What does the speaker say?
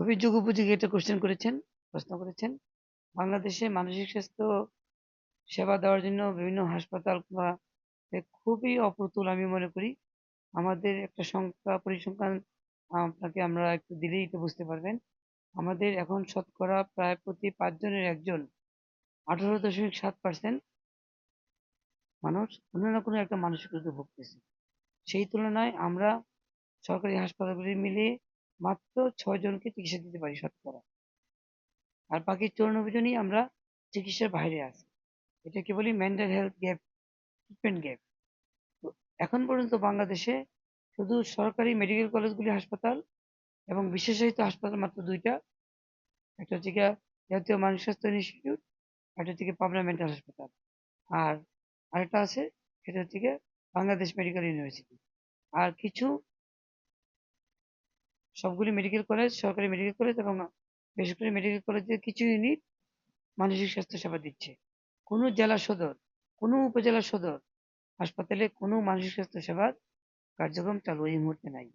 খুবই যুগোপযোগী একটা কোশ্চেন করেছেন, প্রশ্ন করেছেন। বাংলাদেশে মানসিক স্বাস্থ্য সেবা দেওয়ার জন্য বিভিন্ন হাসপাতাল বা খুবই অপ্রতুল আমি মনে করি। আমাদের একটা সংখ্যা পরিসংখ্যান আপনাকে আমরা একটু দিলেই তো বুঝতে পারবেন। আমাদের এখন শতকরা প্রায় প্রতি পাঁচজনের একজন, আঠারো দশমিক সাত পার্সেন্ট মানুষ কোনো না কোনো একটা মানসিক রোগে ভুগতেছে। সেই তুলনায় আমরা সরকারি হাসপাতালগুলি মিলিয়ে মাত্র ছয় জনকে চিকিৎসা দিতে পারি শতকরা। আর বাকি চৌরানব্বই জনই আমরা চিকিৎসার বাইরে আছি। এটাকে বলি mental health gap treatment gap তো এখন পর্যন্ত বাংলাদেশে শুধু সরকারি মেডিকেল কলেজগুলি হাসপাতাল এবং বিশেষায়িত হাসপাতাল মাত্র দুইটা। একটা হচ্ছে গিয়া জাতীয় মানসিক স্বাস্থ্য ইনস্টিটিউট একটা হচ্ছে পাবনা মেন্টাল হাসপাতাল আর আরেকটা আছে, সেটা হচ্ছে গিয়ে বাংলাদেশ মেডিকেল ইউনিভার্সিটি আর কিছু সবগুলি মেডিকেল কলেজ সরকারি মেডিকেল কলেজ এবং বেসরকারি মেডিকেল কলেজের কিছু ইউনিট মানসিক স্বাস্থ্য সেবা দিচ্ছে। কোনো জেলা সদর, কোনো উপজেলা সদর, হাসপাতালে কোনো মানসিক স্বাস্থ্য সেবার কার্যক্রম চালু এই মুহূর্তে নাই।